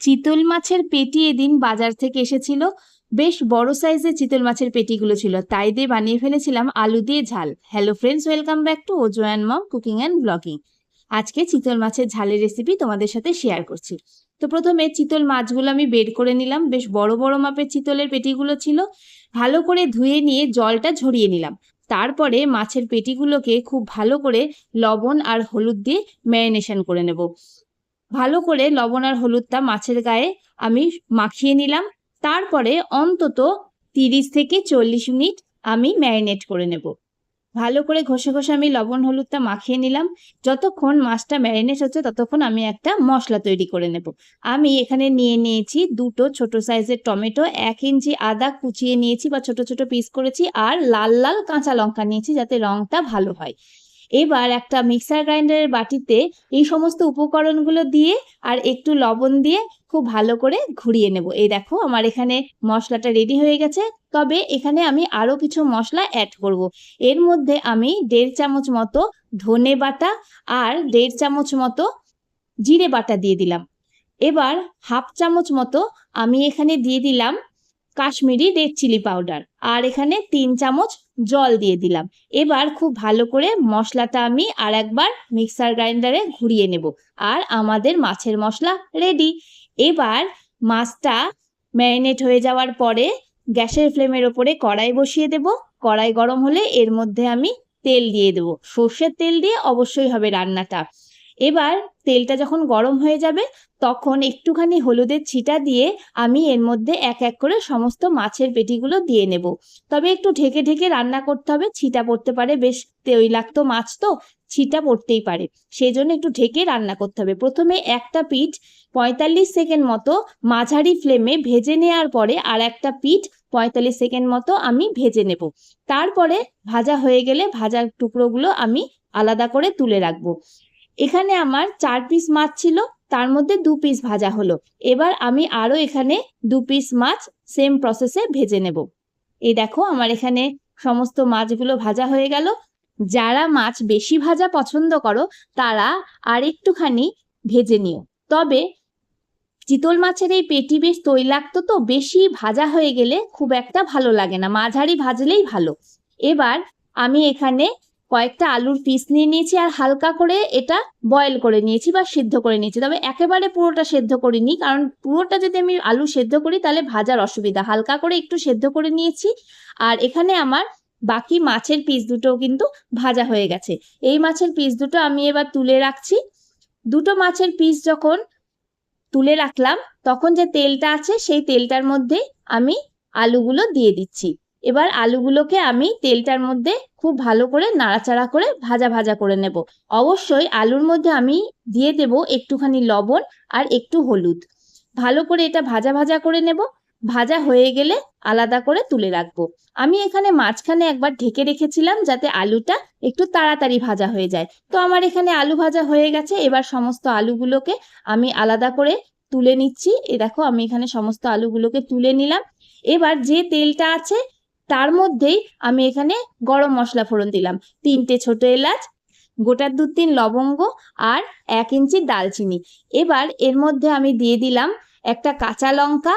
চিতল মাছের পেটি এদিন বাজার থেকে এসেছিল। বেশ বড় সাইজের চিতল মাছের পেটিগুলো ছিল। তাই দিয়ে বানিয়ে ফেলেছিলাম আলু দিয়ে ঝাল। Hello friends welcome back to Ojo and mom cooking and blogging আজকে চিতল মাছের ঝালের রেসিপি তোমাদের সাথে শেয়ার করছি। তো প্রথমে চিতল মাছগুলো আমি বের করে নিলাম। বেশ বড় বড় মাপের চিতলের পেটিগুলো ছিল। ভালো করে ধুয়ে নিয়ে জলটা ঝরিয়ে নিলাম। তারপরে মাছের পেটিগুলোকে খুব ভালো করে লবণ আর হলুদ দিয়ে ম্যারিনেশন করে নেব। ভালো করে লবণ আর হলুদটা মাছের গায়ে আমি মাখিয়ে নিলাম। তারপরে অন্তত তিরিশ থেকে চল্লিশ মিনিট আমি ম্যারিনেট করে নেব। ভালো করে ঘষে ঘষে আমি লবণ হলুদটা মাখিয়ে নিলাম। যতক্ষণ মাছটা ম্যারিনেট হচ্ছে ততক্ষণ আমি একটা মশলা তৈরি করে নেব। আমি এখানে নিয়ে নিয়েছি দুটো ছোট সাইজের টমেটো, এক ইঞ্চি আদা কুচিয়ে নিয়েছি বা ছোট ছোট পিস করেছি, আর লাল লাল কাঁচা লঙ্কা নিয়েছি যাতে রংটা ভালো হয়। এবার একটা মিক্সার গ্রাইন্ডারের বাটিতে এই সমস্ত উপকরণগুলো দিয়ে আর একটু লবণ দিয়ে খুব ভালো করে ঘুরিয়ে নেব। এই দেখো, আমার এখানে মশলাটা রেডি হয়ে গেছে। তবে এখানে আমি আরও কিছু মশলা অ্যাড করব। এর মধ্যে আমি দেড় চামচ মতো ধনে বাটা আর দেড় চামচ মতো জিরে বাটা দিয়ে দিলাম। এবার হাফ চামচ মতো আমি এখানে দিয়ে দিলাম কাশ্মীরি রেড চিলি পাউডার আর এখানে তিন চামচ জল দিয়ে দিলাম। এবার খুব ভালো করে মশলাটা আমি আর একবার মিক্সার গ্রাইন্ডারে ঘুরিয়ে নেব আর আমাদের মাছের মশলা রেডি এবার মাছটা ম্যারিনেট হয়ে যাওয়ার পরে গ্যাসের ফ্লেমের ওপরে কড়াই বসিয়ে দেব। কড়াই গরম হলে এর মধ্যে আমি তেল দিয়ে দেব। সর্ষের তেল দিয়ে অবশ্যই হবে রান্নাটা। এবার তেলটা যখন গরম হয়ে যাবে, তখন একটুখানি হলুদের ছিটা দিয়ে আমি এর মধ্যে এক এক করে সমস্ত মাছের পেটিগুলো দিয়ে নেব। তবে একটু ঢেকে ঢেকে রান্না করতে হবে, ছিটা পড়তে পারে, বেশ তৈলাক্ত মাছ তো, ছিটা পড়তেই পারে। সেই জন্য একটু ঢেকে রান্না করতে হবে। প্রথমে একটা পিঠ পঁয়তাল্লিশ সেকেন্ড মতো মাঝারি ফ্লেমে ভেজে নেওয়ার পরে আর একটা পিঠ পঁয়তাল্লিশ সেকেন্ড মতো আমি ভেজে নেব। তারপরে ভাজা হয়ে গেলে ভাজার টুকরোগুলো আমি আলাদা করে তুলে রাখব। এখানে আমার চার পিস মাছ ছিল, তার মধ্যে দু পিস ভাজা হলো। এবার আমি আরও এখানে দু পিস মাছ সেম প্রসেসে ভেজে নেব। এই দেখো, আমার এখানে সমস্ত মাছগুলো ভাজা হয়ে গেল। যারা মাছ বেশি ভাজা পছন্দ করো, তারা আর একটুখানি ভেজে নিও। তবে চিতল মাছের এই পেটি বেশ তৈলাক্ত তো, বেশি ভাজা হয়ে গেলে খুব একটা ভালো লাগে না। মাঝারি ভাজলেই ভালো। এবার আমি এখানে কয়েকটা আলুর পিস নিয়ে নিয়েছি আর হালকা করে এটা বয়েল করে নিয়েছি বা সিদ্ধ করে নিয়েছি। তবে একেবারে পুরোটা সেদ্ধ করিনি, কারণ পুরোটা যদি আমি আলু সেদ্ধ করি তাহলে ভাজার অসুবিধা। হালকা করে একটু সেদ্ধ করে নিয়েছি আর এখানে আমার বাকি মাছের পিস দুটো কিন্তু ভাজা হয়ে গেছে। এই মাছের পিস দুটো আমি এবার তুলে রাখছি। দুটো মাছের পিস যখন তুলে রাখলাম, তখন যে তেলটা আছে সেই তেলটার মধ্যে আমি আলুগুলো দিয়ে দিচ্ছি। এবার আলুগুলোকে আমি তেলটার মধ্যে খুব ভালো করে নাড়াচাড়া করে ভাজা ভাজা করে নেব। অবশ্যই আলুর মধ্যে আমি দিয়ে দেব একটুখানি লবণ আর একটু হলুদ। ভালো করে এটা ভাজা ভাজা করে নেব। ভাজা হয়ে গেলে আলাদা করে তুলে রাখব। আমি এখানে মাঝখানে একবার ঢেকে রেখেছিলাম যাতে আলুটা একটু তাড়াতাড়ি ভাজা হয়ে যায়। তো আমার এখানে আলু ভাজা হয়ে গেছে। এবার সমস্ত আলুগুলোকে আমি আলাদা করে তুলে নিচ্ছি। এ দেখো আমি এখানে সমস্ত আলুগুলোকে তুলে নিলাম। এবার যে তেলটা আছে তার মধ্যেই আমি এখানে গরম মশলা ফোড়ন দিলাম। তিনটে ছোট এলাচ গোটার দু তিন লবঙ্গ আর এক ইঞ্চি দালচিনি এবার এর মধ্যে আমি দিয়ে দিলাম একটা কাঁচা লঙ্কা,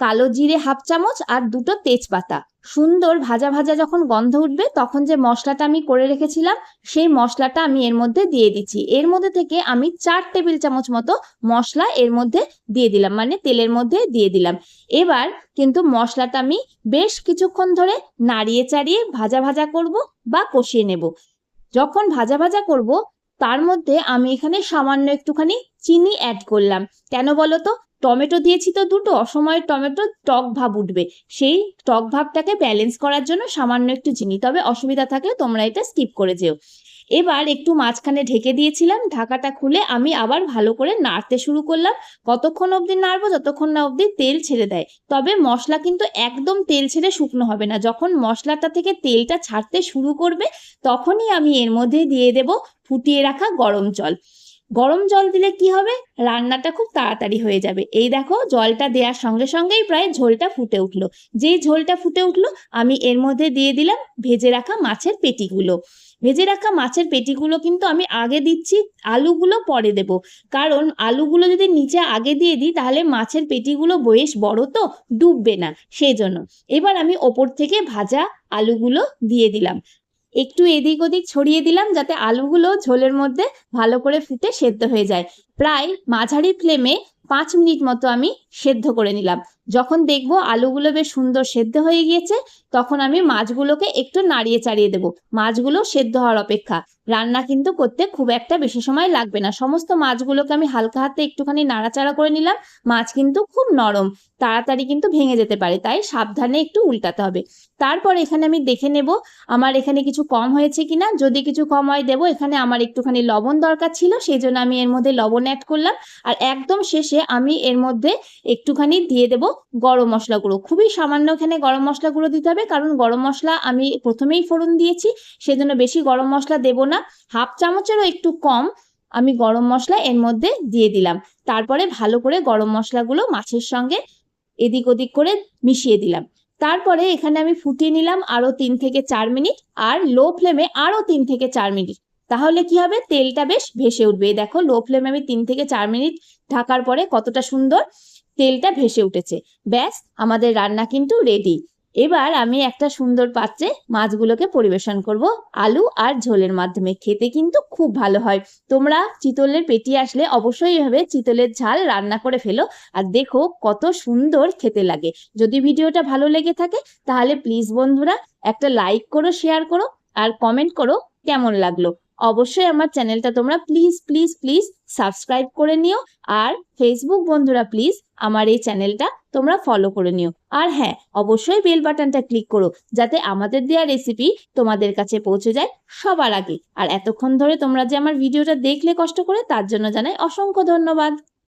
কালো জিরে হাফ চামচ আর দুটো তেজপাতা। সুন্দর ভাজা ভাজা যখন গন্ধ উঠবে, তখন যে মশলাটা আমি করে রেখেছিলাম, সেই মশলাটা আমি এর মধ্যে দিয়ে দিচ্ছি। এর মধ্যে থেকে আমি চার টেবিল চামচ মতো মশলা এর মধ্যে দিয়ে দিলাম মানে তেলের মধ্যে দিয়ে দিলাম। এবার কিন্তু মশলাটা আমি বেশ কিছুক্ষণ ধরে নাড়িয়ে চাড়িয়ে ভাজা ভাজা করব বা কষিয়ে নেব। যখন ভাজা ভাজা করব, তার মধ্যে আমি এখানে সামান্য একটুখানি চিনি অ্যাড করলাম। কেন বলো তো? টমেটো দিয়েছি তো দুটো, অসময়ের টমেটো টক ভাব উঠবে। সেই টক ভাবটাকে ব্যালেন্স করার জন্য সামান্য একটু চিনি, তবে অসুবিধা থাকলে তোমরা এটা স্কিপ করে যেও। এবার একটু মাঝখানে ঢেকে দিয়েছিলাম, ঢাকাটা খুলে আমি আবার ভালো করে নাড়তে শুরু করলাম। কতক্ষণ অবধি নাড়বো, যতক্ষণ না অবধি তেল ছেড়ে দেয়। তবে মশলা কিন্তু একদম তেল ছেড়ে শুকনো হবে না। যখন মশলাটা থেকে তেলটা ছাড়তে শুরু করবে, তখনই আমি এর মধ্যে দিয়ে দেব ফুটিয়ে রাখা গরম জল। গরম জল দিলে কি হবে? রান্নাটা খুব তাড়াতাড়ি হয়ে যাবে। এই দেখো, জলটা দেওয়ার সঙ্গে সঙ্গেই প্রায় ঝোলটা ফুটে উঠল। যেই ঝোলটা ফুটে উঠল, আমি এর মধ্যে দিয়ে দিলাম ভেজে রাখা মাছের পেটিগুলো। ভেজে রাখা মাছের পেটিগুলো কিন্তু আমি আগে দিচ্ছি, আলুগুলো পরে দেব। কারণ আলুগুলো যদি নিচে আগে দিয়ে দিই, তাহলে মাছের পেটিগুলো বেশ বড় তো, ডুববে না। সেই জন্য। এবার আমি ওপর থেকে ভাজা আলুগুলো দিয়ে দিলাম। একটু এদিক ওদিক ছড়িয়ে দিলাম যাতে আলুগুলো ঝোলের মধ্যে ভালো করে ফুটে সেদ্ধ হয়ে যায়। প্রায় মাঝারি ফ্লেমে পাঁচ মিনিট মতো আমি সেদ্ধ করে নিলাম। যখন দেখব আলুগুলো বেশ সুন্দর সেদ্ধ হয়ে গিয়েছে, তখন আমি মাছগুলোকে একটু নাড়িয়ে চাড়িয়ে দেবো। মাছগুলো সেদ্ধ হওয়ার অপেক্ষা। রান্না কিন্তু করতে খুব একটা বেশি সময় লাগবে না। সমস্ত মাছগুলোকে আমি হালকা হাতে একটুখানি নাড়াচাড়া করে নিলাম। মাছ কিন্তু খুব নরম, তাড়াতাড়ি কিন্তু ভেঙে যেতে পারে, তাই সাবধানে একটু উল্টাতে হবে। তারপর এখানে আমি দেখে নেব, আমার এখানে কিছু কম হয়েছে কিনা। যদি কিছু কম হয় দেবো, এখানে আমার একটুখানি লবণ দরকার ছিল সেই জন্য আমি এর মধ্যে লবণ অ্যাড করলাম। আর একদম শেষে আমি এর মধ্যে একটুখানি দিয়ে দেব গরম মশলা গুঁড়ো। খুবই সামান্য এখানে গরম মশলা গুঁড়ো দিতে হবে, কারণ গরম মশলা আমি প্রথমেই ফোড়ন দিয়েছি, সেজন্য বেশি গরম মশলা দেব না। হাফ চামচেরও একটু কম আমি গরম মশলা এর মধ্যে দিয়ে দিলাম। তারপরে ভালো করে গরম মশলাগুলো মাছের সঙ্গে এদিক ওদিক করে মিশিয়ে দিলাম। তারপরে এখানে আমি ফুটিয়ে নিলাম আরও তিন থেকে চার মিনিট, আর লো ফ্লেমে আরও তিন থেকে চার মিনিট। তাহলে কি হবে? তেলটা বেশ ভেসে উঠবে। দেখো, লো ফ্লেমে আমি তিন থেকে চার মিনিট ঢাকার পরে কতটা সুন্দর তেলটা ভেসে উঠেছে। ব্যাস, আমাদের রান্না কিন্তু রেডি এবার আমি একটা সুন্দর পাত্রে মাছগুলোকে পরিবেশন করব। আলু আর ঝোলের মাধ্যমে। খেতে কিন্তু খুব ভালো হয়। তোমরা চিতলের পেটি আসলে অবশ্যই এভাবে চিতলের ঝাল রান্না করে ফেলো। আর দেখো কত সুন্দর খেতে লাগে। যদি ভিডিওটা ভালো লেগে থাকে, তাহলে প্লিজ বন্ধুরা একটা লাইক করো শেয়ার করো, আর কমেন্ট করো কেমন লাগল। অবশ্যই আমার চ্যানেলটা তোমরা প্লিজ প্লিজ প্লিজ সাবস্ক্রাইব করে নিও। আর ফেসবুক বন্ধুরা প্লিজ আমার এই চ্যানেলটা তোমরা ফলো করে নিও। আর হ্যাঁ অবশ্যই বেল বাটনটা ক্লিক করো, যাতে আমাদের দেওয়া রেসিপি তোমাদের কাছে পৌঁছে যায় সবার আগে। আর এতক্ষণ ধরে তোমরা যে আমার ভিডিওটা দেখলে কষ্ট করে, তার জন্য জানাই অসংখ্য ধন্যবাদ।